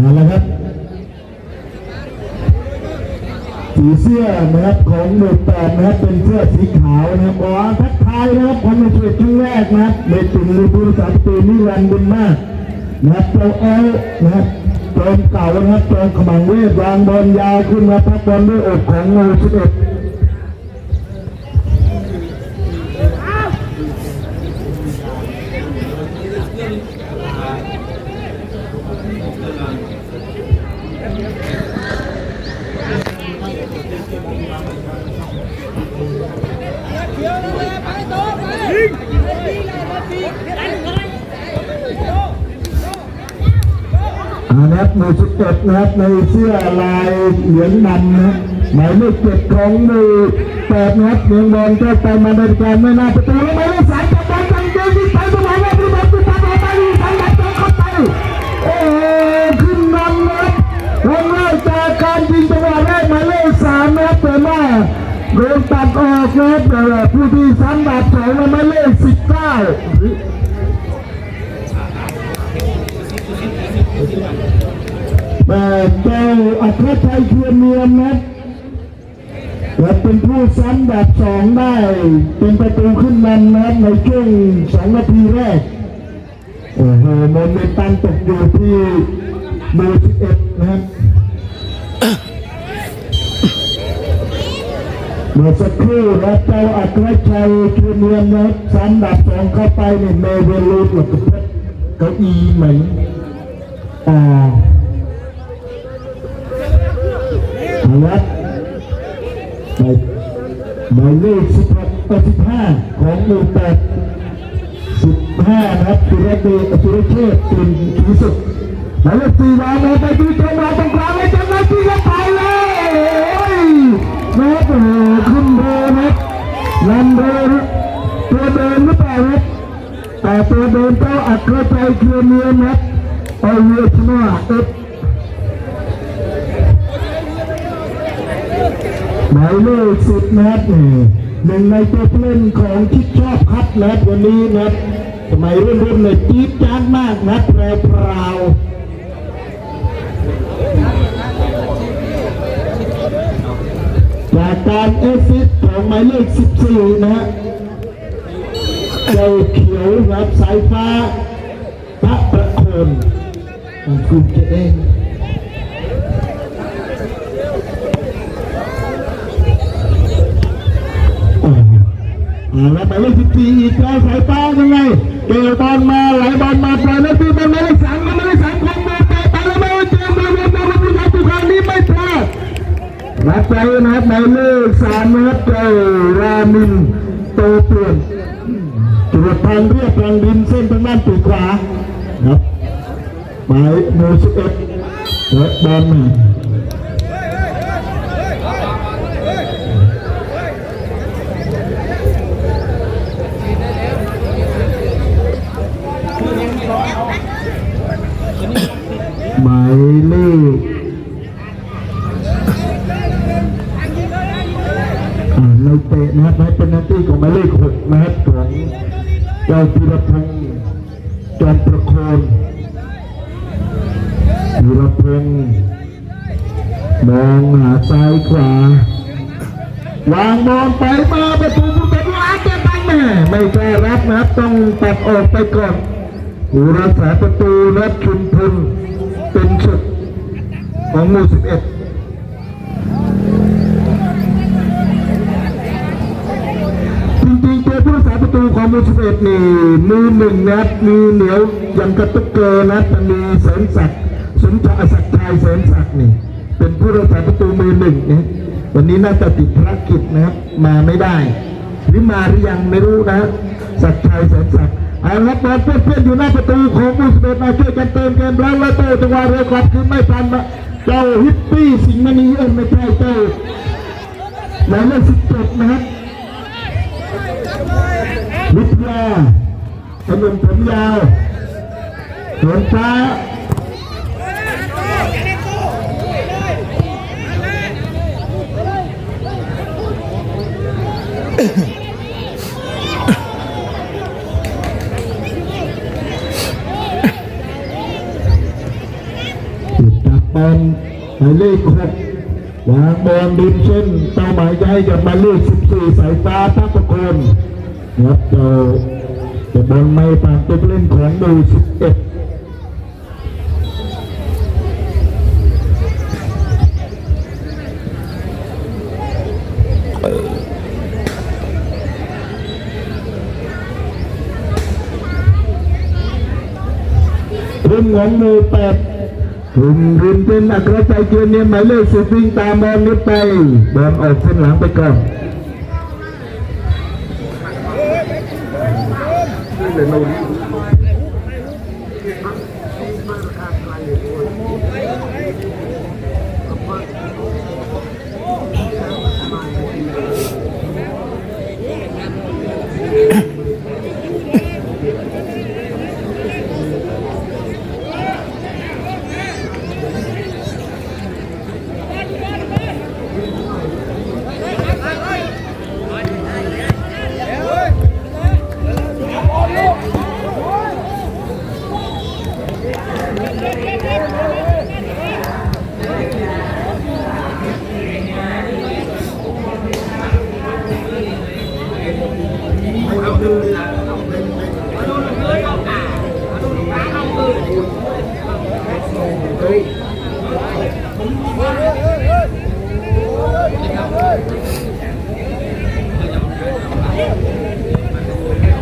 เอาละครับสีเสื้อนะครับของหมู่แปดนะครับเป็นเสื้อสีขาวนะครับขอทักทายนะครับความเป็นเกียรติครั้งแรกนะครับในตุ่มมือปืนสามปีนิรันดร์บุญมากนะครับเจ้าแอลนะครับจอมเก่านะครับจอมขมังเวทวางบอลยาวขึ้นมาพักบอลด้วยอกของงูสิบเอ็ด นะครับหมือสิบเอ็ดนะครับในเสื้อลายเหลืองดำนะหมายเลขเจ็ดของหมือแปดนะครับเมืองบอลก็ไปมาในการไม่น่าประตูล้วหมายเลขสายจับบอลทางเดินที่ไปสมัยแรกที่บอลที่ไปไปไปสายหลังเข้าไปโอ้โหขึ้นนำนะครับวงแรกจากการยิงจังหวะแรกหมายเลขสามนะครับแต่ว่าโดนตัดออกนะครับผู้ที่ซ้ำดับสองหมายเลขสิบเก้า เจ้าอัครชัยเทียนเนียมนะและเป็นผู้ซ้ำแบบสองได้ เป็นประตูขึ้นนำนะในช่วงสองนาทีแรกโอ้โหโมเมนตันตกอยู่ที่เบอร์สิบเอ็ดนะครับเมื่อสักครู่นะเจ้าอัครชัยเทียนเนียมนะซ้ำแบบสองเข้าไปในเมเวลูดหลักเพชรเก้าอี้เหมอนอ่า ครับหมายหมายเลขสิบหกเอ่อสิบห้าของหมู่แปดสิบห้านะครับสุรเดชสุรเชษกลิ่นขีสุดหมายเลขสี่วางมาไปดูจังหวะตรงกลางเลยจังหวะที่จะไปเลยโอ้ยนะครับโอ้โหขึ้นเรือนะครับลำเรือตัวเดินหรือเปล่าครับแต่ตัวเดินเจ้าอัครใจเคลียร์เนียนนะครับเอาเรือชนะเอฟ หมายเลขสิบนะครับนี่หนึ่งในตัวเล่นของชิดชอบคัดนะครับวันนี้นะครับสมัยรุ่นรุ่นเลยจี๊ดจ้านมากนะครับแปรพราวจากการเอฟซิสของหมายเลขสิบสี่นะฮะเจ้าเขียวรับสายฟ้าพระประโคนของคุณเจเอง แล้วหมายเลขสิบสี่อีกแล้วสายฟ้ายังไงเกลบอลมาไหลบอลมาปล่อยแล้วตีบอลหมายเลขสามหมายเลขสามของมาไปไปแล้วไม่เจมส์มาเรียนมารับผู้ชายผู้ชายนี้ไม่พลาดรับไปนะครับหมายเลขสามนะครับเจ้ารามินโตเปลี่ยนตรวจทางเรียบทางดินเส้นทางด้านปีกขวาครับหมายโมสิบเอ็ดและบอลมา หมายเลขอ่าในเตะนะครับให้เป็นหน้าที่ของหมายเลขหกนะครับของ เจ้าธีรพงศ์จอมประโคนธีรพงศ์มองหาซ้ายขวาวางบอลไปมาประตูผู้เป็นล้านจตั้งแม่ไม่กล้ารับนะครับต้องตัดออกไปก่อนผู้รักษาประตูนัดชุมพลเป็นสุดของหมู่สิบเอ็ดจริงๆตัวผู้รักษา ประตูขอสิบเอ็ดนี่มือหนึ่งนะครับมีเหนียวยังกระตุกเกอร์นะจะมีเสริมศักดิ์สมชายศักดิ์ชายเสริมศักดิ์นี่ เป็นผู้รักษาประตูมือหนึ่งนะวันนี้น่าจะติดภารกิจนะครับ มาไม่ได้ หรือมาหรือยังไม่รู้นะศักดิ์ชัยเสริมศักดิ์เอาละบอลเพื่อนๆอยู่หน้าประตูของมูสเปนมาช่วยกันเติมเกมแล้วแล้วโตจังหวะเร็วกลับคืนไม่ทันเจ้าฮิปปี้สิงห์มณีเอ็นไม่ใช่เจ้าหมายเลขสิบเจ็ดนะครับ วิทยาขนมผมยาวสวนฟ้าปอนหมายเลขหกวางบอลดินเส้นเป้าหมายจะให้กับหมายเลขสิบสี่สายฟ้าทัพพลน ครับเจ้าจะบอลไม่ผ่านตัวผู้เล่นของดูสิบเอ็ดทุ่มของมือแปดทุ่มริมเป็นอัครใจเกียรติเนี่ยหมายเลขสิบวิ่งตามบอลนี้ไปบอลออกเส้นหลังไปก่อน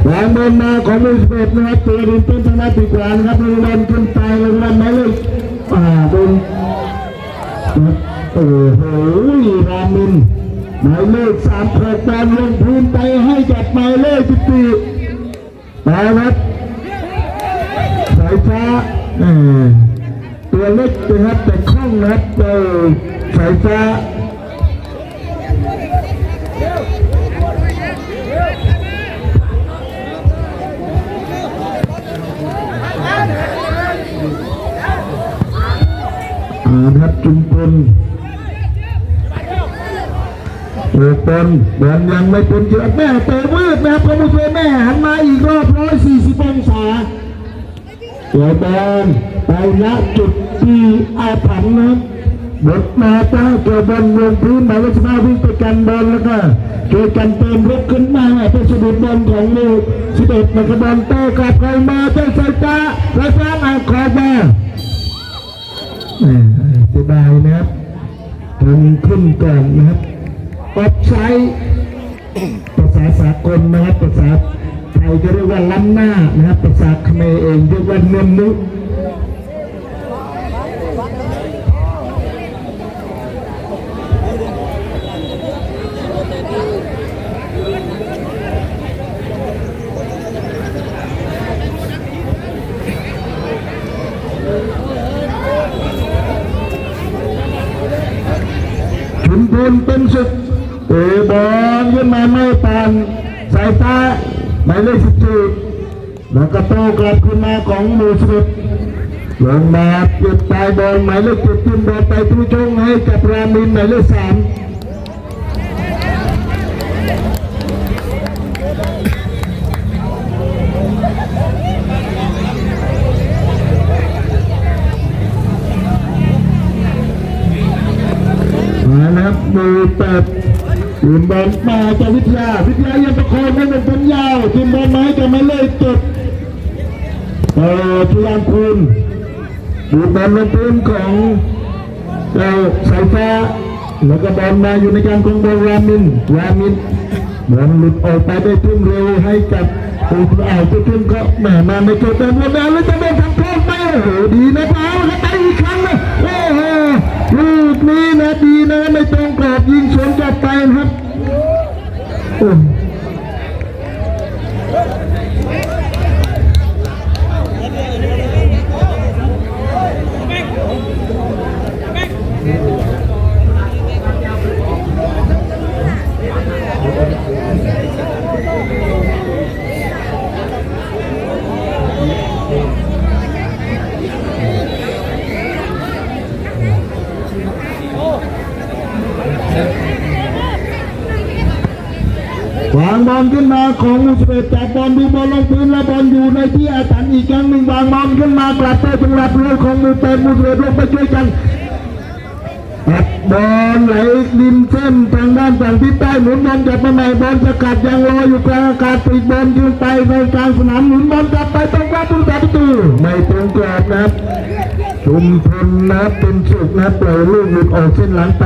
วางบอลมาของมือสิบเอ็ด นะครับตัวริมเป็นทางด้านปีกขวานะครับลงบอลขึ้นไปลงบอลหมายเลขอ่าโดนโอ้โหรามินหมายเลขสามขอบอลลงพื้นไปให้กับหมายเลขสิบสี่มาครับสายฟ้าตัวเล็กนะครับแต่คล่องนะครับสายฟ้า อาครับจุมพลโอ้ปนบอลยังไม่พ้นเยอะแม่เตะวืดนะครับคุณผู้ชมแม่หันมาอีกรอบร้อยสี่สิบองศาตัวบอลไปณจุดที่อาถรรพ์นะบบดมาจ้าตัวบอลลงพื้นหมายเลขสิบห้าวิ่งไปกันบอลแล้วก็ช่วยกันเติมลุกขึ้นมาไปสะดุดบอลของลูกสิบเอ็ดมันกระบอลโต้กลับไปมาเจ้าสายตาสายฟ้างอานขอมาายนะครับทำขึ้นก่อนนะครับออกใช้ภาษาสากลนะครับภาษาไทยจะเรียกว่าล้ำหน้านะครับภาษาเขมรเองเรียกว่าเนื้อมนุชุมพลเป็นสุ ดเตะบอลขึ้นมาไม่ปานสายตาหมายเลขสิบสี่แล้วก็โตกลับขึ้นมาของหมูสุดลงมาเปลี่ยนปลายบอลหมายเลขเจ็ดขึ้นบอลไปทุชงให้กับรามินหมายเลขสามมานะครับมือแปด ทีมบอลมาจากวิทยา วิทยายังประคองให้มันเป็นยาวทีมบอลไม้จะมาเลยจดเอ่อทุลานคุณดูบอลลงพื้นของเราสายฟ้าแล้วก็บอลมาอยู่ในการคงบอลรามินรามินบอลหลุดออกไปได้ทุ่มเร็วให้กับตัวอ่าวตัวทุ่มก็แหมมาไม่จบแต่หมดแล้วแล้วจะได้ทำโทษไหมโอ้โหดีนะเปล่าครับไปอีกครั้งนะโอ้โหลูก นี้นะดีนะไม่ตรงกรอบยิงสวนกลับไปนะครับ ของมูสเปตจับบอลดูบอลลงพื้นแล้วบอลอยู่ในที่อาถรรพ์อีกครั้งหนึ่งวางบอลขึ้นมากลับไปเป็นรับเรือของมูเปตมูสเปตลงไปช่วยกันบอลไหลริมเส้นทางด้านฝั่งทิศใต้หมุนบอลกลับมาใหม่บอลสกัดยังลอยอยู่กลางอากาศปิดบอลยืนไปในกลางสนามหมุนบอลกลับไปตรงกลางผู้รักษาประตูไม่ตรงกรอบนะครับชุมพลนะเป็นสุกนะปล่อยลูกหลุดออกเส้นหลังไป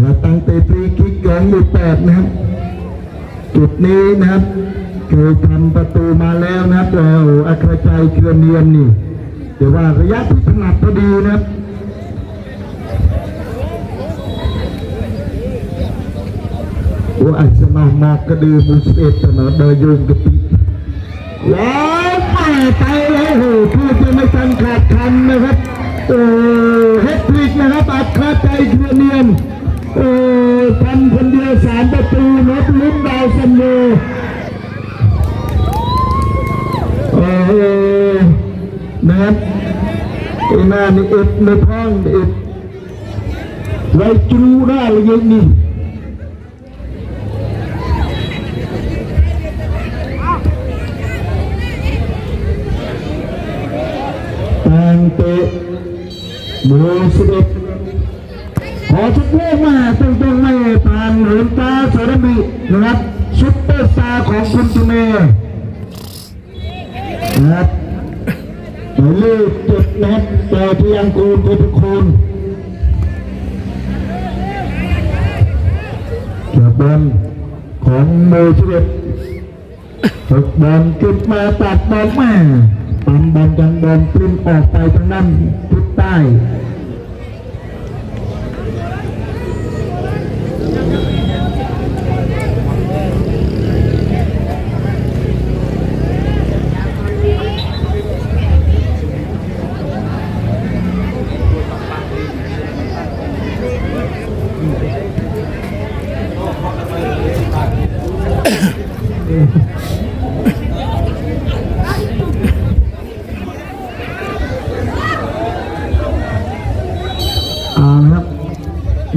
เราตั้งเตะฟรีคิกห ลังหมุดแปดนะครับ จุดนี้นะครับเคยทำประตูมาแล้วนะครับเราอัครชัยเชือเนียมนี่แต่ว่าระยะที่ถนัดพอดีนะครับโอ้อัศนามากกระดือมูสเอตนอเดยโยงกะปิแล้วไปไปแล้วโอ้โหพูดจะไม่ทันขาดคำนะครับโอ้เฮตทริกนะครับอัครใจเชือเนียมโอ้ ทำคนเดียวสามประตูนบลุ้นดาวซัมโนโอ้โหนะครับอ้หน้านี่เอ็ดในท้องเอ็ดไว้จูหน้าเลยยังนี่ทางเตะโมสิเอ็ดขอชุดเล่มาตรงตรงไม่ผ่านหรือนตาสารบินะครับซุปเปอร์สตาร์ของคุณตุเมนะครับหมายเลขเจ็ดนะครับแต่ที่ยังโกนทุกคนเกี่ยวบอลของโมสิเอ็ดฝึกบอลขึ้นมาตัดบอลมาปั๊มบอลยังบอลปริ้นออกไปทางด้านทิศใต้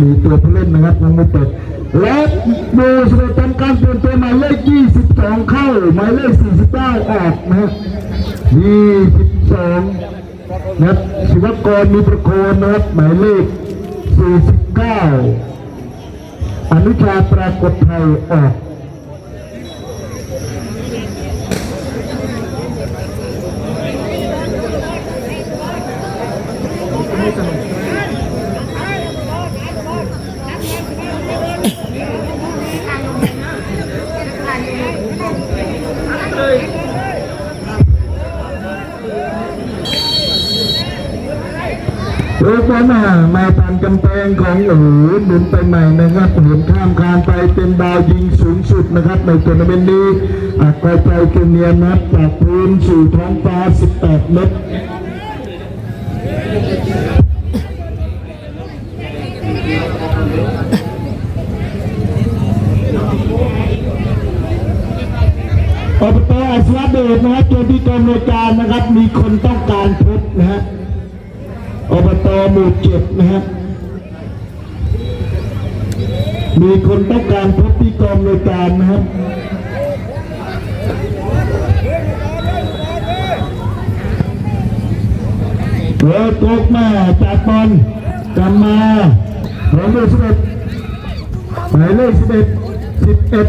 มีตัวผู้เล่นนะครับวงมือเปิดและดูสเตตันการเปลี่ยนตัวหมายเลข 22 เข้าหมายเลข 49 ออกนะฮะ22นะครับศิวกรมีประโคนนะครับหมายเลข 49 อนุชาปรากฏไทยออก มามาตามกำแพงของโอ้โหหมุนไปใหม่นะครับหมุนข้ามคานไปเป็นดาวยิงสูงสุดนะครับในทัวร์นาเมนต์นี้อักรใจเกเนียนนับจากพื้นสู่ท้องฟ้า 18 เมตรอบตอัศวเดชนะครับเจอที่กองบริการนะครับ มีคนต้องการพบนะฮะ อบตหมู่เจ็ดนะครับมีคนต้องการพบที่กองบริการนะครับเปิดตกมาจากบอลกลับมาหมายเลขสิบเอ็ดหมายเลขสิบเอ็ดสิบเอ็ด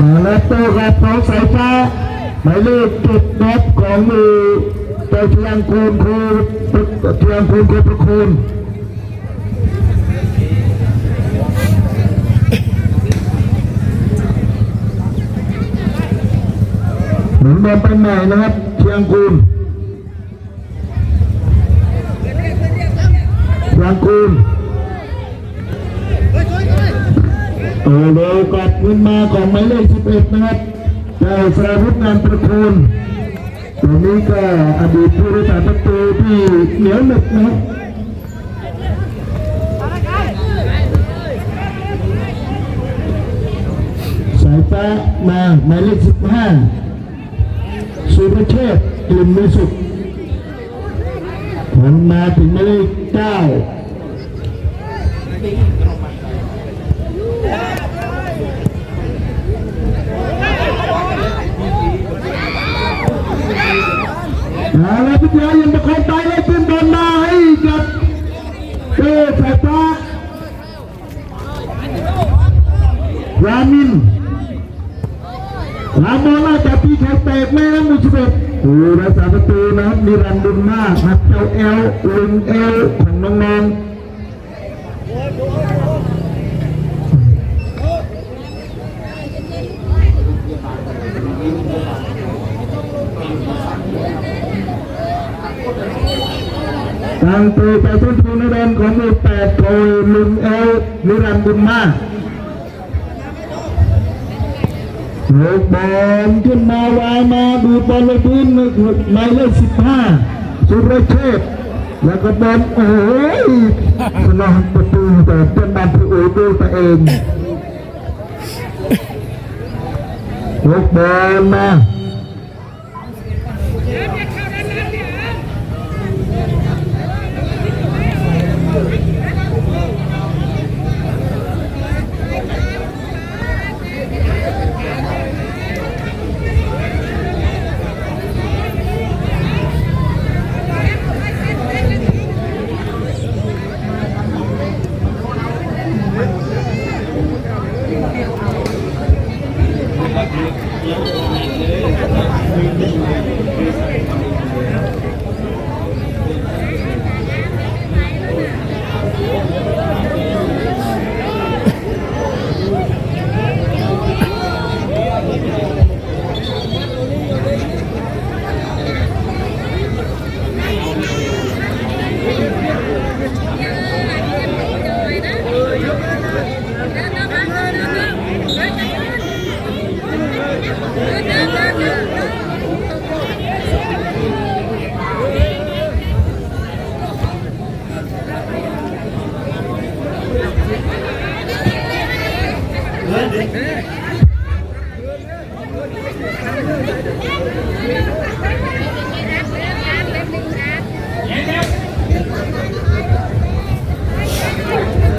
มาแล้วโต้กับของสายฟ้าหมายเลขจุดนับของมือ เจ้าเชียงคูณครูเชียงคูณครูประคูณหมุนบอลไปใหม่นะครับเชียงคูณเชียงคูณเร็วกลับขึ้นมาของหมายเลข11นะครับเจ้าสราวุฒิงานประโคน ตัวนี้ก็อดีตผู้รักษาประตูที่เหนียวหนึบนะครับสายฟ้ามาหมายเลข15สุรเชษฐ์กลิ่นมีสุขผลมาถึงหมายเลข9เอา ละพี่เจ้ายังประคองตายเลยขึ้นบอลมาให้กับเจ้สายฟ้ารามินลามอล่าจากปีแขกแตกแม่น้ำมุชเบตโอ้รักษาประตูนะครับมีรันดุนมากครับเจ้าเอลลุงเอลของน้องๆ ทางตัวไปทุนทุนในแดนของมู่แปดโดยลุงเอลนิรันดร์บุญมากลูกบอลขึ้นมาวางมาดูบอลลงพื้นหมายเลขสิบห้าสุรเชษแล้วก็บอลโอ้ยสนองประตูแต่เป็นบอลผู้อื่นดูตัวเองลูกบอลมา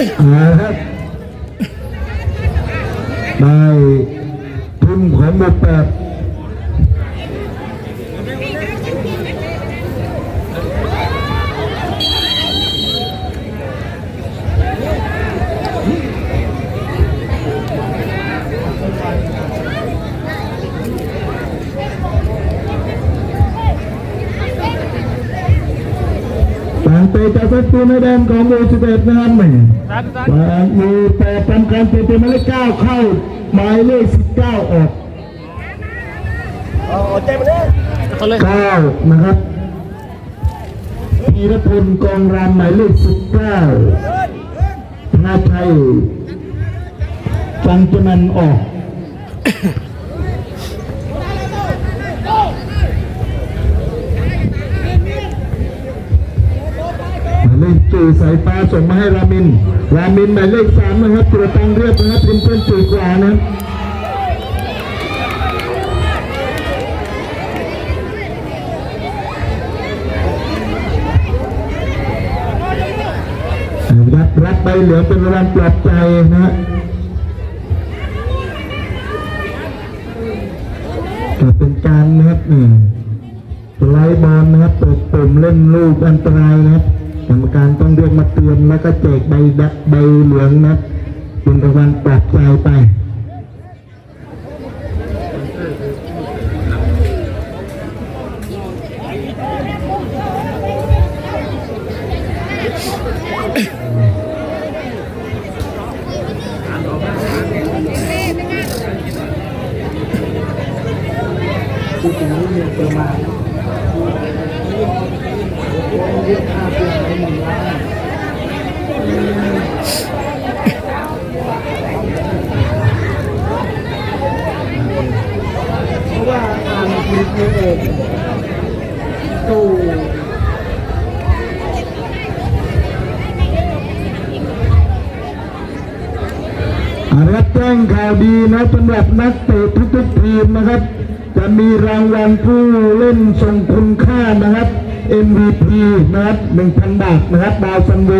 นะครับได้ทุนของหมดแปดต่างเตะจากประตูในแดน ของหมู่สิบเอ็ดนะครับแหม่วางมือแต่ทำการเปลี่ยนเป็นหมายเลขเก้าเข้าหมายเลขสิบเก้าออกเก้านะครับพีรพลกองรำหมายเลขสิบเก้าธนาชัยฟังจนันออก หมายเลขจูสายฟ้าส่งมาให้รามิน รามินหมายเลขสามนะครับตัวตังเรียบนะครับเป็นเพื่อนจุยกว่านะรับรับใบเหลืองเป็นรางวัลปลอบใจนะฮะก็เป็นการนะครับนี่ไลด์บอลนะครับเปิดปุ่มเล่นลูกอันตรายนะครับ กรรมการต้องเรียกมาเตือนแล้วก็แจกใบดักใบเหลืองนะครับเป็นรางวัลปลอบใจไป เมือเอกตู้ อารับแจ้งข่าวดี นะสำหรับนักเตะทุกๆทีมนะครับ จะมีรางวัลผู้เล่นทรงคุณค่านะครับ MVP นะครับ1,000 บาทนะครับดาวซันโว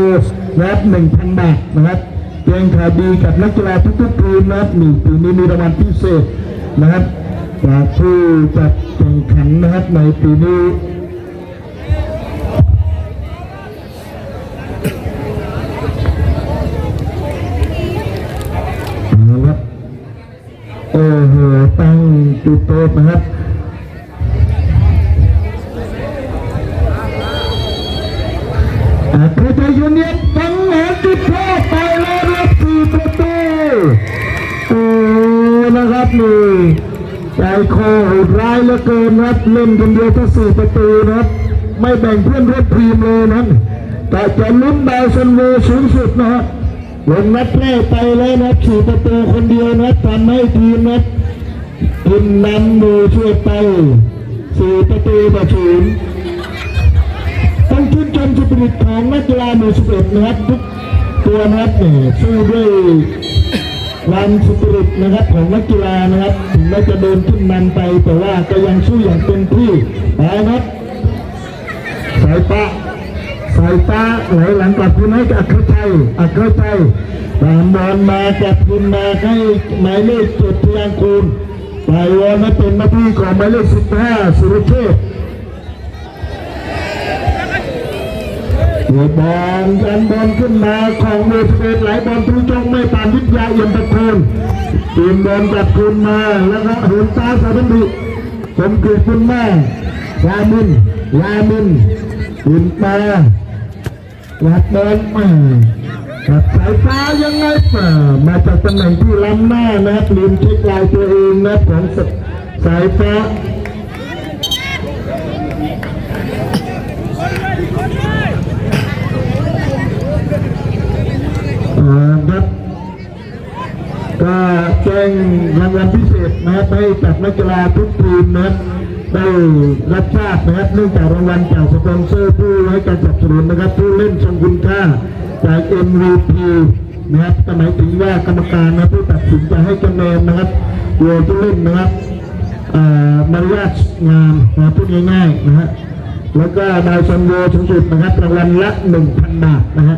นะครับ1,000 บาทนะครับแจ้งข่าวดีกับนักกีฬาทุกๆทีมนะครับนี่ปีนี้มีรางวัลพิเศษนะครับจากผู้จัดแข่งขันนะครับในปีนี้ นะครับโอ้โห ตั้งจุดโตะนะครับอาคาใจยูเนียตั้งหาจุดโทษไปแล้วรับสี่ประตูโอ้นะครับนี่ใจคอโหดร้ายเหลือเกินนะครับเล่นคนเดียวทั้งสี่ประตูนะครับ ไม่แบ่งเพื่อนร่วมทีมเลยนะแต่จะลุ้นดาวซันโวสูงสุดนะครับลงนัดแรกไปแล้วนะขี่ประตูคนเดียวนะทำให้ทีมนะ ทีมนำมือช่วยไปสี่ประตูต่อศูนย์ต้องชื่นชมสปิริตของนักกีฬามือสิบเอ็ดนะครับทุกตัวนะครับเนี่ยสู้ด้วยความสปิริตนะครับของนักกีฬานะครับถึงแม้จะเดินขึ้นนำไป แต่ว่าก็ยังสู้อย่างเต็มที่นะครับสายฟ้าสายฟ้าไหลหลังกลับคืนให้กับอัครชัยอัครชัยตามบอลมากลับคืนมาให้หมายเลขเจ็ดพยางคูณ ปล่อยวอลมาเป็นหน้าที่ของหมายเลขสิบห้าสุรเชษฐ์ตัวบอลกันบอลขึ้นมาของเมสเตไหลบอลทุจงไม่ผ่านวิทยาเอี่ยมตะโคนตีนบอลกลับคืนมาแล้วก็เหินตาสาบันดุสมเกียรติคุณแม่ยามินยามินขึ้นมาหลัดบอลมา กับสายฟ้ายังไงป่ามาจากตำแหน่งที่ล้ำหน้านะครับลืมเช็คลายตัวเองนะของสสายฟ้าอ่าครับก็แจ้งรางวัลพิเศษนะครับให้กับนักกีฬาทุกทีมนะครับได้รับทราบนะครับเนื่องจากรางวัลจากสปอนเซอร์ผู้ให้การสนับสนุนนะครับผู้เล่นทรงคุณค่า จาก MVP นะครับสมัยถึงว่ากรรมการนะผู้ตัดสินจะให้คะแนนนะครับตัวผู้เล่นนะครับอ่ามารยาทงามนะพูดง่ายๆนะฮะแล้วก็ดาวซันโวสูงสุดนะครับรางวัลละ 1,000 บาทนะฮะ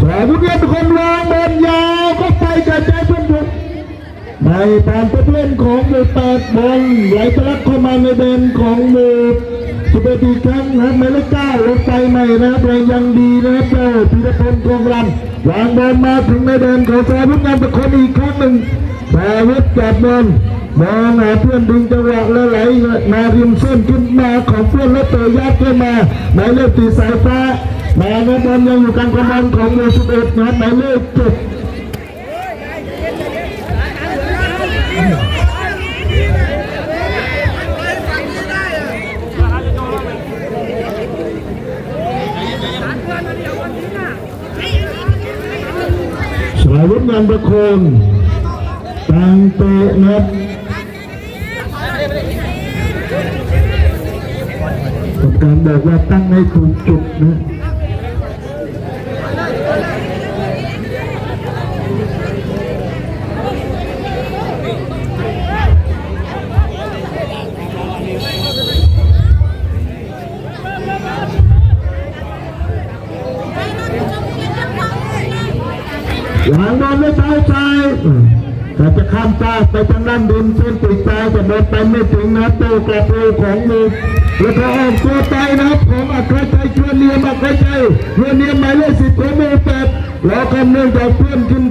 สาวุธเนี่ยเป็นคนวางบอลยาวก็ไปกระจายเพื่อนทุกในตามผู้เล่น ของมือแปดบอลไหลทะลักเข้ามาในเดนของมือสุเปตีครั้งนะครับหมายเลขเก้าลงไปใหม่นะครับแรงยังดีนะครับเจ้าพีรพลกองรันวางบอลมาถึงในเดนของสาวุธงานประคนอีกครั้งหนึ่งสาวุธจับบอลมองหาเพื่อนดึงจังหวะแล้วไหลมาริมเส้นขึ้นมาของเพื่อนแล้วเตะยัดขึ้นมาหมายเลขตีสายฟ้าแม่นะบอลยังอยู่กลางกำลังของเบอร์สิบเอ็ดนะครับหมายเลขเจ็ด สายวุฒิงานประโคนตังโตนัดกรรมการบอกว่าตั้งให้ถูกจุดนะ หลังนอนไม่ตายใจแต่จะข้ามตาไปทางด้านดินเส้นติดตายแต่บอลไปไม่ถึงนะโตกลับเร็วของมือแล้วก็ออกตัวไปนะผมอัครใจชวนเนียมอัครใจชวนเนียมหมายเลขสิบของมือแปดแล้วก็เนื่องจากเพื่อนขึ้น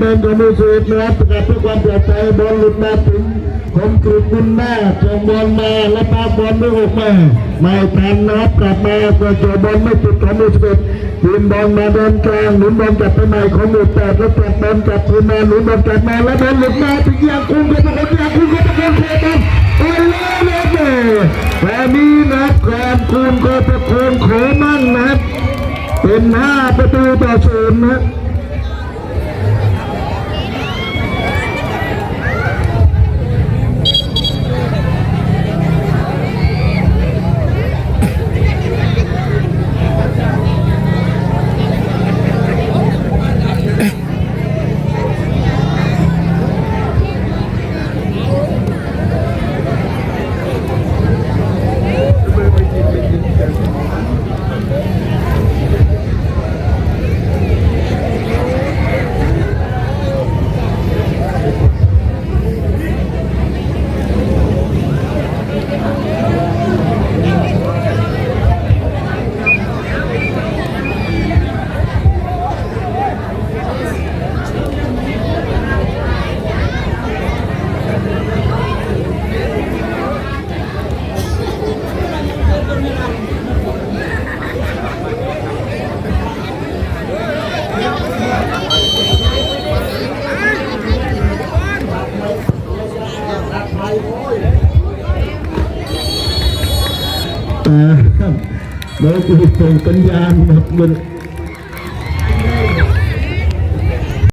แดงของมูสูดนะครับประกาศเพื่อความปลอดภัยบอลหลุดมาถึงผมกรีดบุญหน้าส่งบอลมาแล้วปาบอลไม่ออกมาไม่ทันนะครับกลับมาก็เจอบอลไม่ติดของมูสูดทีมบอลมาเดินกลางหนุนบอลกลับไปใหม่ของหมู่แปดแล้วกลับบอลกลับคืนมาหนุนบอลกลับมาแล้วบอลหลุดมาถึงยางคุ้งก็ตะโกนยางคุ้งก็ตะโกนโคตรโอ้ยเลยเลยแต่นี้นะครับความคูณก็ตะโกนขอมั่งนะครับเป็นห้าประตูต่อศูนย์นะครับ โดยที่ส่